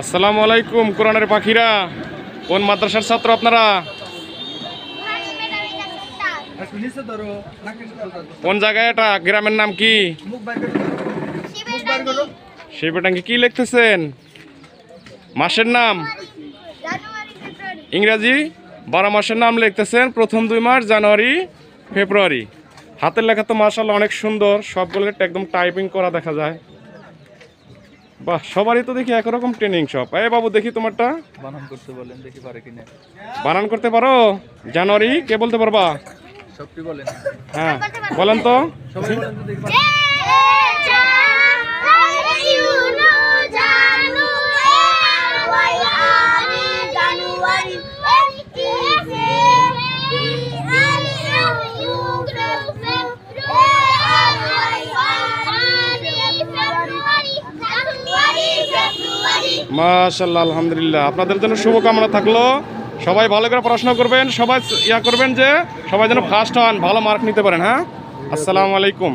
আসসালামু আলাইকুম, কোরআনের পাখিরা। কোন মাদ্রাসার ছাত্র আপনারা? কোন জায়গায় এটা? গ্রামের নাম কি? শিবটাঙ্গি। কি লিখতেছেন? মাসের নাম? ইংরাজি? বারো মাসের নাম লিখতেছেন। প্রথম দুই মাস, জানুয়ারি, ফেব্রুয়ারি। হাতের লেখা তো মার্শাল্লাহ অনেক সুন্দর। সবগুলো একদম টাইপিং করা দেখা যায়। বাহ সবারই তো দেখি একরকম ট্রেনিং সব এই বাবু দেখি তোমারটা। বানান করতে বলেন দেখি পারে কিনা। বানান করতে পারো? জানুয়ারি কে বলতে পারবা? সবটি বলেন। হ্যাঁ বলেন তো। সবাই বলেন তো দেখি মাশাল্লাহ আলহামদুলিল্লাহ। আপনাদের জন্য শুভকামনা থাকল। সবাই ভালো করে পড়াশোনা করবেন, সবাই ইয়া করবেন যে সবাই যেন ফার্স্ট হন, ভালো মার্ক নিতে পারেন হ্যাঁ? আসসালামু আলাইকুম।